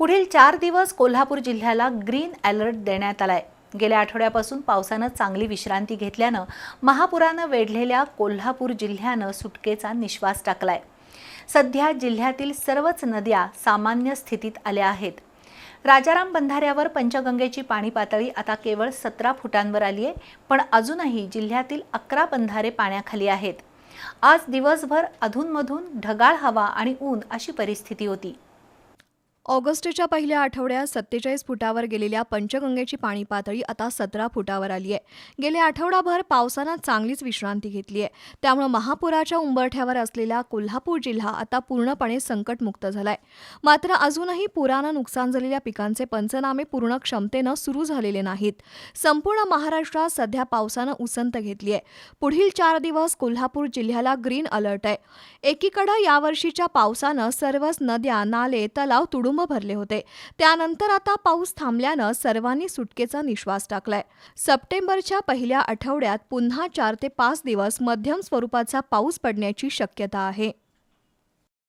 पुढील चार दिवस कोल्हापूर जिल्ह्याला ग्रीन अलर्ट देण्यात आलाय. गेल्या आठवड्यापासून पावसानं चांगली विश्रांती घेतल्यानं महापुरानं वेढलेल्या कोल्हापूर जिल्ह्यानं सुटकेचा निश्वास टाकलाय. सध्या जिल्ह्यातील सर्वच नद्या सामान्य स्थितीत आल्या आहेत. राजाराम बंधाऱ्यावर पंचगंगेची पाणी पातळी आता केवळ सतरा फुटांवर आली आहे पण अजूनही जिल्ह्यातील अकरा बंधारे पाण्याखाली आहेत. आज दिवसभर अधूनमधून ढगाळ हवा आणि ऊन अशी परिस्थिती होती. ऑगस्टच्या पहिल्या आठवड्यात सत्तेचाळीस फुटावर गेलेल्या पंचगंगेची पाणी पातळी आता सतरा फुटावर आली आहे. गेल्या आठवडाभर पावसानं चांगलीच विश्रांती घेतली आहे. त्यामुळे महापुराच्या उंबरठ्यावर असलेला कोल्हापूर जिल्हा आता पूर्णपणे संकटमुक्त झालाय. मात्र अजूनही पुरानं नुकसान झालेल्या पिकांचे पंचनामे पूर्ण क्षमतेनं सुरू झालेले नाहीत. संपूर्ण महाराष्ट्रात सध्या पावसानं उसंत घेतली आहे. पुढील चार दिवस कोल्हापूर जिल्ह्याला ग्रीन अलर्ट आहे. एकीकडं यावर्षीच्या पावसानं सर्वच नद्या नाले तलाव तुडू तुडुंब भरले होते. त्यानंतर आता पाऊस थांबल्यानं सर्वांनी सुटकेचा निश्वास टाकलाय. सप्टेंबरच्या पहिल्या आठवड्यात पुन्हा चार ते पाच दिवस मध्यम स्वरूपाचा पाऊस पडण्याची शक्यता आहे.